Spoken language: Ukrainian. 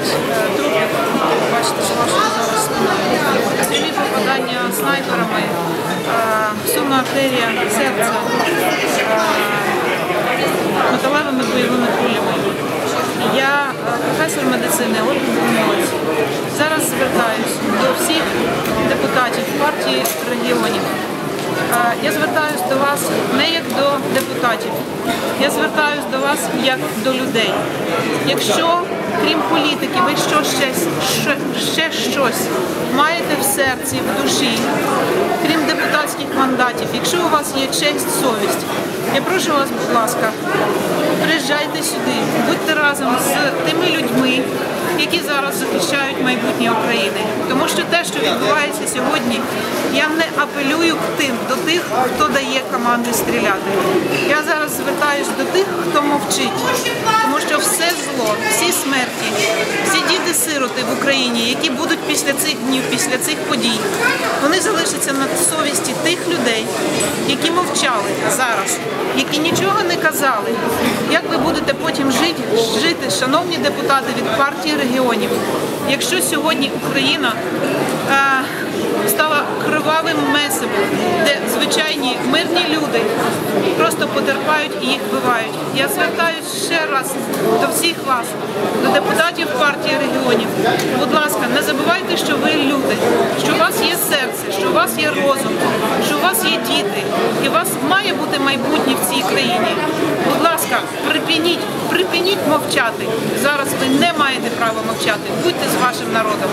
досить трудно. Е, бачите, що вашого зараз немає. Стрілі попадання снайперами, е, сумна артерія, серце, металевими бойовими кулями. Я е, професор медицини, от зараз звертаюся до всіх. Я звертаюся до вас не як до депутатів, я звертаюся до вас як до людей. Якщо, крім політики, ви що ще, ще, ще щось маєте в серці, в душі, крім депутатських мандатів, якщо у вас є честь, совість, я прошу вас, будь ласка, приїжджайте сюди, будьте разом з тими людьми, які зараз захищають майбутнє України. Тому що те, що відбувається сьогодні, я не апелюю к тим, до тих, хто дає команди стріляти. Я зараз звертаюся до тих, хто мовчить, тому що все зло, всі смерті, всі діти-сироти в Україні, які будуть після цих днів, після цих подій, вони залишаться на совісті тих людей, які мовчали зараз, які нічого не казали. Як ви будете потім жити, жити, шановні депутати від партії регіонів, якщо сьогодні Україна е, стала кривавим месивом, де звичайні мирні люди просто потерпають і їх вбивають. Я звертаюся ще раз до всіх вас, до депутатів партії регіонів. Будь ласка, не забувайте, що ви люди, що у вас є серце, що у вас є розум, що у вас є діти, і у вас має бути майбутнє в цій країні. Будь ласка, припиніть, припиніть мовчати. Зараз ви не маєте права мовчати. Будьте з вашим народом.